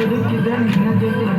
பொறுக்கிதன் நெஞ்சத்தில்